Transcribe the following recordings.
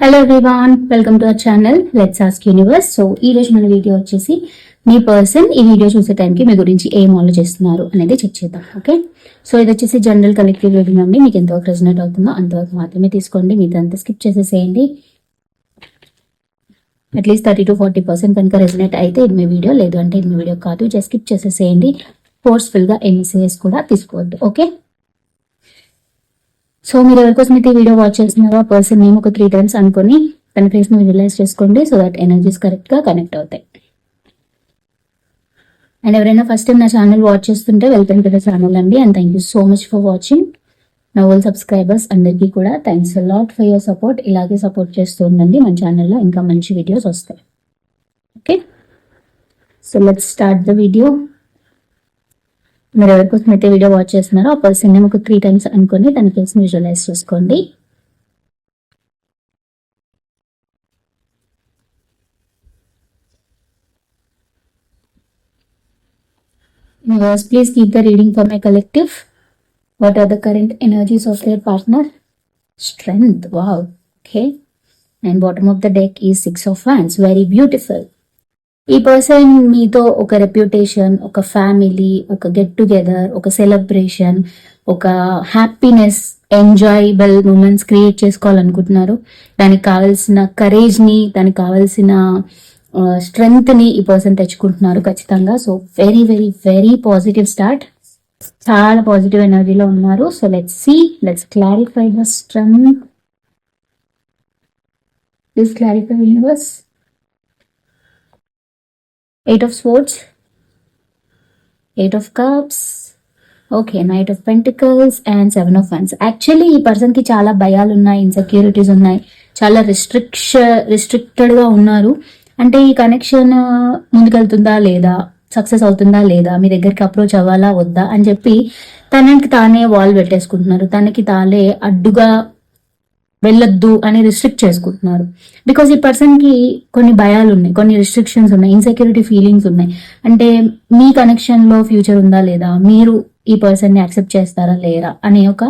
Hello everyone welcome to our channel let's ask universe so ఈ రోజు మన video వచ్చేసి మీ పర్సన్ ఈ వీడియో చూసే టైంకి మీ గురించి ఏం ఆలోచిస్తున్నారు అనేది చెక్ చేద్దాం ఓకే సో ఇది వచ్చేసి జనరల్ కలెక్టివ్ రీడింగ్ అండి. మీకు ఎంతవరకు రెజనేట్ అవుతుందో అంతవరకు మాత్రమే తీసుకోండి. మీదంతా స్కిప్ చేసేసేయండి. At least thirty to forty percent కనుక రెజనేట్ అయితే ఇది మీ వీడియో లేదు అంటే ఇది మీ వీడియో కాదు. జస్ట్ స్కిప్ చేసేసేయండి. ఫోర్స్ఫుల్గా ఎన్ఎస్ఏఎస్ కూడా తీసుకోవద్దు ఓకే సో మీరు ఎవరికోసం అయితే ఈ వీడియో వాచ్ చేస్తున్నారో ఆ పర్సన్ నేమ్ ఒక త్రీ టైమ్స్ అనుకుని తన ఫేస్ని విజువలైజ్ చేసుకోండి సో దట్ ఎనర్జీస్ కరెక్ట్గా కనెక్ట్ అవుతాయి. అండ్ ఎవరైనా ఫస్ట్ టైం నా ఛానల్ వాచ్ చేస్తుంటే వెల్కమ్ టు ద ఛానల్ అండి. And thank you so much for watching నా ఓల్ సబ్స్క్రైబర్స్ అందరికీ కూడా thanks lot for your support ఇలాగే సపోర్ట్ చేస్తూ ఉండండి మన ఛానల్లో ఇంకా మంచి వీడియోస్ వస్తాయి. Okay so let's start the video మీరు ఎవరికోసం అయితే వీడియో వాచ్ చేస్తున్నారో ఆ పర్సన్ నేమ్ ఒక త్రీ టైమ్స్ అనుకొని దాని ఫేస్ విజువలైజ్ చేసుకోండి Universe, please keep the reading for my collective. What are the current energies of their partner? Strength. Wow. Okay. And bottom of the deck is Six of Wands. Very beautiful. ఈ person మీతో ఒక reputation ఒక family ఒక get together ఒక celebration ఒక happiness enjoyable moments create చేసుకోవాలనుకుంటున్నారు. దానికి కావాల్సిన కరేజ్ని దానికి కావాల్సిన స్ట్రెంగ్త్ని ఈ పర్సన్ తెచ్చుకుంటున్నారు ఖచ్చితంగా. So very very very positive start చాలా పాజిటివ్ ఎనర్జీలో ఉన్నారు. So let's see let's clarify the strength this clarify universe eight of swords eight of cups okay knight of pentacles and seven of wands actually ఈ పర్సన్కి చాలా భయాలు ఉన్నాయి insecurities ఉన్నాయి. చాలా రిస్ట్రిక్ష రిస్ట్రిక్టెడ్గా ఉన్నారు. అంటే ఈ కనెక్షన్ ముందుకెళ్తుందా లేదా? సక్సెస్ అవుతుందా లేదా? మీ దగ్గరికి అప్రోచ్ అవ్వాలా? వద్దా? అని చెప్పి తనకి తానే వాల్ పెట్టేసుకుంటున్నారు. తనకి తానే అడ్డుగా వెళ్ళొద్దు అని రిస్ట్రిక్ట్ చేసుకుంటున్నారు. బికాస్ ఈ పర్సన్కి కొన్ని భయాలు ఉన్నాయి కొన్ని రిస్ట్రిక్షన్స్ ఉన్నాయి ఇన్సెక్యూరిటీ ఫీలింగ్స్ ఉన్నాయి. అంటే మీ కనెక్షన్లో ఫ్యూచర్ ఉందా లేదా? మీరు ఈ పర్సన్ని యాక్సెప్ట్ చేస్తారా లేరా? అనే ఒక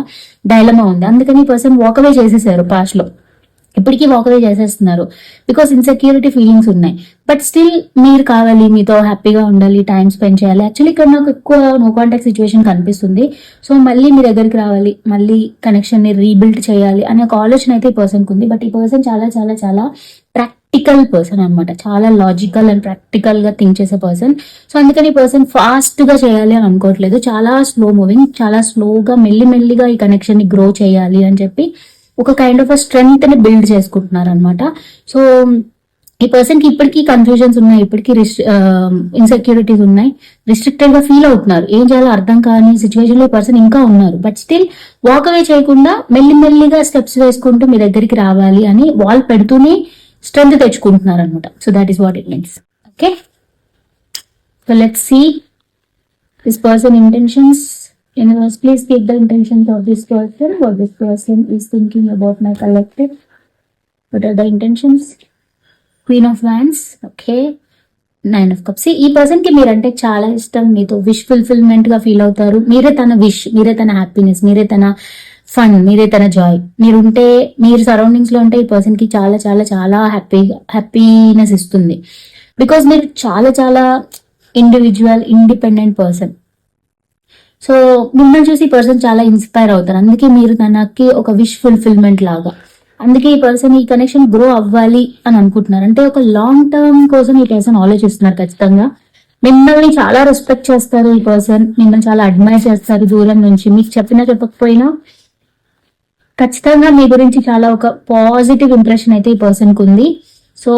డైలమా ఉంది. అందుకని ఈ పర్సన్ వాకవే చేసేసారు పాస్ట్లో ఇప్పటికీ వాకవే చేసేస్తున్నారు. బికాస్ ఇన్సెక్యూరిటీ ఫీలింగ్స్ ఉన్నాయి. బట్ స్టిల్ మీరు కావాలి మీతో హ్యాపీగా ఉండాలి టైం స్పెండ్ చేయాలి. యాక్చువల్లీ ఇక్కడ నాకు ఎక్కువ నో కాంటాక్ట్ సిచ్యువేషన్ కనిపిస్తుంది. సో మళ్ళీ మీ దగ్గరికి రావాలి మళ్ళీ కనెక్షన్ని రీబిల్డ్ చేయాలి అనే ఒక ఆలోచన అయితే ఈ పర్సన్కి ఉంది. బట్ ఈ పర్సన్ చాలా చాలా చాలా ప్రాక్టికల్ పర్సన్ అనమాట చాలా లాజికల్ అండ్ ప్రాక్టికల్గా థింక్ చేసే పర్సన్ సో అందుకని ఈ పర్సన్ ఫాస్ట్గా చేయాలి అని అనుకోవట్లేదు. చాలా స్లో మూవింగ్ చాలా స్లోగా మెల్లి మెల్లిగా ఈ కనెక్షన్ని గ్రో చేయాలి అని చెప్పి ఒక కైండ్ ఆఫ్ స్ట్రెంగ్త్ని బిల్డ్ చేసుకుంటున్నారు అనమాట సో ఈ పర్సన్కి ఇప్పటికీ కన్ఫ్యూజన్స్ ఉన్నాయి ఇప్పటికీ ఇన్సెక్యూరిటీస్ ఉన్నాయి. రిస్ట్రిక్టెడ్గా ఫీల్ అవుతున్నారు. ఏం చేయాలో అర్థం కాని సిచ్యువేషన్లో పర్సన్ ఇంకా ఉన్నారు. బట్ స్టిల్ వాక్ అవే చేయకుండా మెల్లి మెల్లిగా స్టెప్స్ వేసుకుంటూ మీ దగ్గరికి రావాలి అని వాల్ పెడుతూనే స్ట్రెంగ్త్ తెచ్చుకుంటున్నారు అనమాట so that is what it means okay so let see this person intentions Universe, please keep the intentions of this person, what this person is thinking about my collective. What are the intentions? Queen of wands okay nine of cups ఈ పర్సన్కి మీరంటే చాలా ఇష్టం. మీతో wish ఫుల్ఫిల్మెంట్గా feel అవుతారు. మీరే తన wish మీరే తన హ్యాపీనెస్ మీరే తన ఫన్ మీరే తన జాయ్ మీరుంటే మీరు సరౌండింగ్స్లో ఉంటే ఈ పర్సన్కి చాలా చాలా చాలా హ్యాపీ హ్యాపీనెస్ ఇస్తుంది. బికాస్ మీరు చాలా చాలా ఇండివిజువల్ ఇండిపెండెంట్ పర్సన్ సో మిమ్మల్ని చూసి ఈ పర్సన్ చాలా ఇన్స్పైర్ అవుతారు. అందుకే మీరు తనకి ఒక విష్ ఫుల్ఫిల్మెంట్ లాగా. అందుకే ఈ పర్సన్ ఈ కనెక్షన్ గ్రో అవ్వాలి అని అనుకుంటున్నారు. అంటే ఒక లాంగ్ టర్మ్ కోసం ఈ పర్సన్ ఆలోచిస్తున్నారు ఖచ్చితంగా. మిమ్మల్ని చాలా రెస్పెక్ట్ చేస్తారు ఈ పర్సన్ మిమ్మల్ని చాలా అడ్మైర్ చేస్తారు దూరం నుంచి. మీకు చెప్పినా చెప్పకపోయినా ఖచ్చితంగా మీ గురించి చాలా ఒక పాజిటివ్ ఇంప్రెషన్ అయితే ఈ పర్సన్కి ఉంది. సో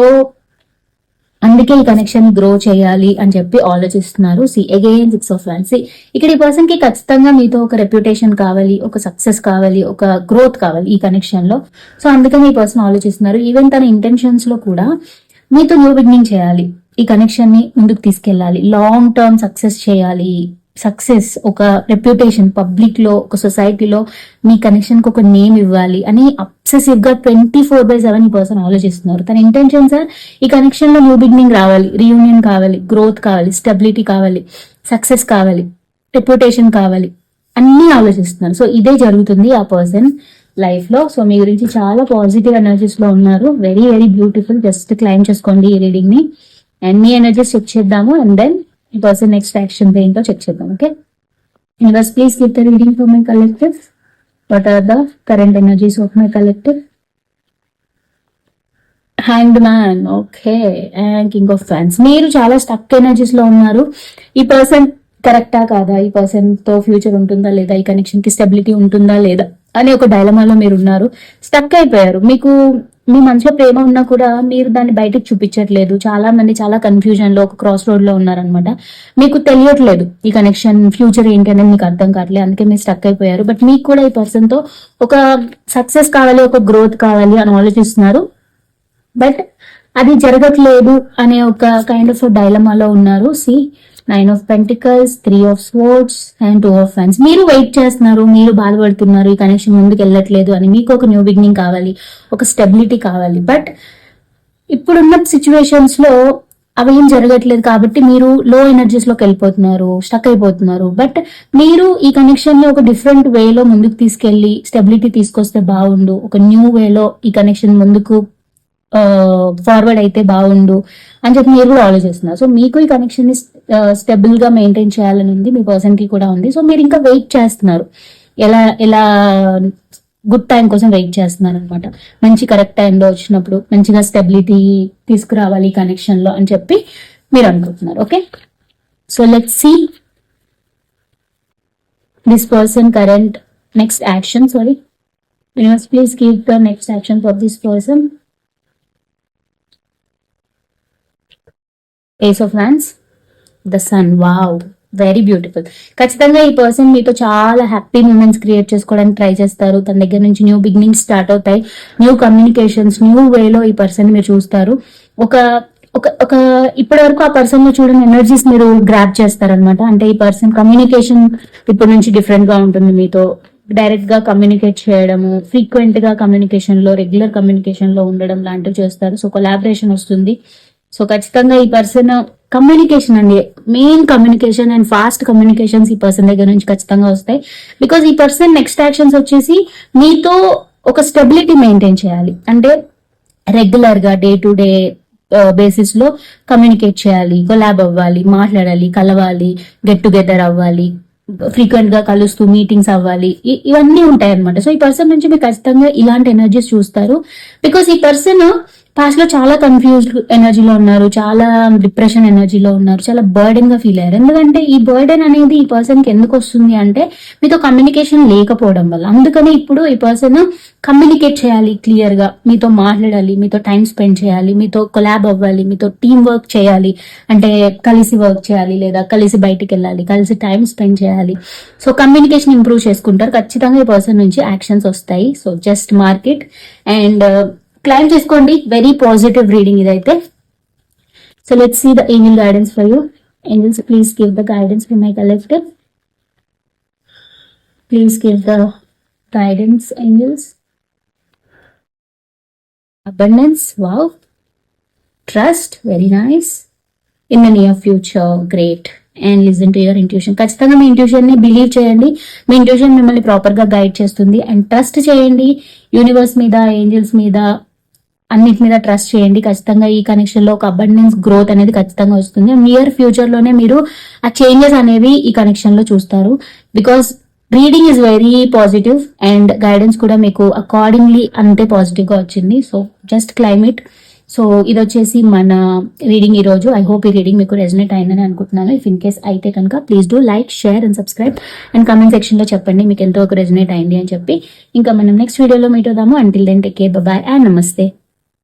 అందుకే ఈ కనెక్షన్ గ్రో చేయాలి అని చెప్పి ఆలోచిస్తున్నారు. See again six of one see ఇక్కడ ఈ పర్సన్కి ఖచ్చితంగా మీతో ఒక రెప్యుటేషన్ కావాలి ఒక సక్సెస్ కావాలి ఒక గ్రోత్ కావాలి ఈ కనెక్షన్లో. సో అందుకని ఈ పర్సన్ ఆలోచిస్తున్నారు. ఈవెన్ తన ఇంటెన్షన్స్లో కూడా మీతో న్యూ బిగినింగ్ చేయాలి. ఈ కనెక్షన్ని ముందుకు తీసుకెళ్ళాలి. లాంగ్ టర్మ్ సక్సెస్ చేయాలి. సక్సెస్ ఒక రెప్యుటేషన్ పబ్లిక్లో ఒక సొసైటీలో మీ కనెక్షన్కి ఒక నేమ్ ఇవ్వాలి అని అబ్సెసివ్గా ట్వంటీ ఫోర్ బై సెవెన్ ఈ పర్సన్ ఆలోచిస్తున్నారు. తన ఇంటెన్షన్ సార్ ఈ కనెక్షన్లో న్యూ బిగినింగ్ రావాలి రీయూనియన్ కావాలి గ్రోత్ కావాలి స్టెబిలిటీ కావాలి సక్సెస్ కావాలి రెప్యుటేషన్ కావాలి అన్ని ఆలోచిస్తున్నారు. సో ఇదే జరుగుతుంది ఆ పర్సన్ లైఫ్లో. సో మీ గురించి చాలా పాజిటివ్ ఎనర్జీస్లో ఉన్నారు. Very very beautiful just claim చేసుకోండి ఈ రీడింగ్ని. అండ్ మీ ఎనర్జీస్ చెక్ చేద్దాము. అండ్ దెన్ ఈ పర్సన్ నెక్స్ట్ యాక్షన్ ఏంటో చెక్ చేద్దాం okay universe please give the reading for my collective what are the current energies of my collective hanged man okay and king of fans మీరు చాలా stuck ఎనర్జీస్లో ఉన్నారు. ఈ person కరెక్టా కాదా? ఈ పర్సన్తో ఫ్యూచర్ ఉంటుందా లేదా? ఈ కనెక్షన్కి స్టెబిలిటీ ఉంటుందా లేదా? అని ఒక డైలమాలో మీరు ఉన్నారు. స్టక్ అయిపోయారు. మీకు మీ మనసులో ప్రేమ ఉన్నా కూడా మీరు దాన్ని బయటకు చూపించట్లేదు. చాలా మంది చాలా కన్ఫ్యూజన్లో ఒక క్రాస్ రోడ్లో ఉన్నారనమాట మీకు తెలియట్లేదు ఈ కనెక్షన్ ఫ్యూచర్ ఏంటి అనేది మీకు అర్థం కావట్లేదు. అందుకే మీరు స్టక్ అయిపోయారు. బట్ మీకు కూడా ఈ పర్సన్తో ఒక సక్సెస్ కావాలి ఒక గ్రోత్ కావాలి అని ఆలోచిస్తున్నారు. బట్ అది జరగట్లేదు అనే ఒక కైండ్ ఆఫ్ డైలమాలో ఉన్నారు. See nine of pentacles three of swords and two of fans మీరు వెయిట్ చేస్తున్నారు మీరు బాధపడుతున్నారు ఈ కనెక్షన్ ముందుకు వెళ్ళట్లేదు అని మీకు ఒక న్యూ బిగినింగ్ కావాలి ఒక స్టెబిలిటీ కావాలి. బట్ ఇప్పుడున్న సిచ్యువేషన్స్లో అవి ఏం జరగట్లేదు కాబట్టి మీరు లో ఎనర్జీస్లోకి వెళ్ళిపోతున్నారు స్టక్ అయిపోతున్నారు. బట్ మీరు ఈ కనెక్షన్ని ఒక డిఫరెంట్ వేలో ముందుకు తీసుకెళ్ళి స్టెబిలిటీ తీసుకొస్తే బాగుండు. ఒక న్యూ వేలో ఈ కనెక్షన్ ముందుకు uh, ఫార్వర్డ్ అయితే బాగుండు అని చెప్పి మీరు కూడా ఆలోచిస్తున్నారు. సో మీకు ఈ కనెక్షన్ స్టెబుల్గా మెయింటైన్ చేయాలని ఉంది మీ పర్సన్కి కూడా ఉంది. సో మీరు ఇంకా వెయిట్ చేస్తున్నారు. ఎలా ఎలా గుడ్ టైం కోసం వెయిట్ చేస్తున్నారు అనమాట మంచి కరెక్ట్ టైంలో వచ్చినప్పుడు మంచిగా స్టెబిలిటీ తీసుకురావాలి కనెక్షన్లో అని చెప్పి మీరు అనుకుంటున్నారు okay so let see this person current next action sorry universe please give the next action for this person ace of wands the sun wow very beautiful ఖచ్చితంగా ఈ పర్సన్ మీతో చాలా హ్యాపీ మూమెంట్స్ క్రియేట్ చేసుకోవడానికి try చేస్తారు. తన దగ్గర నుంచి new beginnings start అవుతాయి. న్యూ కమ్యూనికేషన్స్ న్యూ వేలో ఈ పర్సన్ మీరు చూస్తారు. ఒక ఒక ఒక ఇప్పటి వరకు ఆ పర్సన్లో చూడని ఎనర్జీస్ మీరు గ్రాప్ చేస్తారనమాట అంటే ఈ పర్సన్ కమ్యూనికేషన్ ఇప్పటి నుంచి డిఫరెంట్గా ఉంటుంది మీతో. డైరెక్ట్గా కమ్యూనికేట్ చేయడము ఫ్రీక్వెంట్గా కమ్యూనికేషన్లో రెగ్యులర్ కమ్యూనికేషన్లో ఉండడం లాంటివి చేస్తారు. సో కొలాబరేషన్ వస్తుంది. సో ఖచ్చితంగా ఈ పర్సన్ కమ్యూనికేషన్ అండి. Main communication and fast communications ఈ పర్సన్ దగ్గర నుంచి ఖచ్చితంగా వస్తాయి. బికాస్ ఈ పర్సన్ నెక్స్ట్ యాక్షన్స్ వచ్చేసి మీతో ఒక స్టెబిలిటీ మెయింటైన్ చేయాలి. అంటే రెగ్యులర్గా డే టు డే బేసిస్లో కమ్యూనికేట్ చేయాలి కొలాబ్ అవ్వాలి మాట్లాడాలి కలవాలి గెట్ టుగెదర్ అవ్వాలి ఫ్రీక్వెంట్గా కలుస్తూ మీటింగ్స్ అవ్వాలి. ఇవన్నీ ఉంటాయి అనమాట సో ఈ పర్సన్ నుంచి మీరు ఖచ్చితంగా ఇలాంటి ఎనర్జీస్ చూస్తారు. బికాస్ ఈ పర్సన్ పాస్ట్లో చాలా కన్ఫ్యూజ్డ్ ఎనర్జీలో ఉన్నారు చాలా డిప్రెషన్ ఎనర్జీలో ఉన్నారు చాలా బర్డెన్గా ఫీల్ అయ్యారు. ఎందుకంటే ఈ బర్డెన్ అనేది ఈ పర్సన్కి ఎందుకు వస్తుంది అంటే మీతో కమ్యూనికేషన్ లేకపోవడం వల్ల. అందుకని ఇప్పుడు ఈ పర్సన్ కమ్యూనికేట్ చేయాలి క్లియర్గా. మీతో మాట్లాడాలి మీతో టైం స్పెండ్ చేయాలి మీతో కొలాబ్ అవ్వాలి మీతో టీం వర్క్ చేయాలి. అంటే కలిసి వర్క్ చేయాలి లేదా కలిసి బయటికి వెళ్ళాలి కలిసి టైం స్పెండ్ చేయాలి. సో కమ్యూనికేషన్ ఇంప్రూవ్ చేసుకుంటారు. ఖచ్చితంగా ఈ పర్సన్ నుంచి యాక్షన్స్ వస్తాయి. So just market and claim చేసుకోండి. వెరీ పాజిటివ్ రీడింగ్ ఇదైతే. So let see the angel guidance for you angels please give the guidance for my collective please give the guidance angels abundance wow trust very nice in the near future great and listen to your intuition ఖచ్చితంగా మీ ఇంట్యూషన్ని believe చేయండి. మీ intuition మిమ్మల్ని ప్రాపర్గా guide చేస్తుంది. And trust చేయండి. Universe మీద angels మీద అన్నిటి మీద ట్రస్ట్ చేయండి. ఖచ్చితంగా ఈ కనెక్షన్లో ఒక అబండెన్స్ గ్రోత్ అనేది ఖచ్చితంగా వస్తుంది. నియర్ ఫ్యూచర్లోనే మీరు ఆ చేంజెస్ అనేవి ఈ కనెక్షన్లో చూస్తారు. Because reading is very positive and guidance కూడా మీకు అకార్డింగ్లీ అంతే పాజిటివ్గా వచ్చింది. సో జస్ట్ క్లైమేట్ సో ఇది వచ్చేసి మన రీడింగ్ ఈ రోజు. ఐ హోప్ ఈ రీడింగ్ మీకు రెజనేట్ అయిందని అనుకుంటున్నాను. ఇఫ్ ఇన్ కేస్ అయితే కనుక please do like share and subscribe and comment సెక్షన్లో చెప్పండి మీకు ఎంతో ఒక రెజనేట్ అయింది అని చెప్పి. ఇంకా మనం నెక్స్ట్ వీడియోలో మీట్ అవుదాము. Until then take care bye and నమస్తే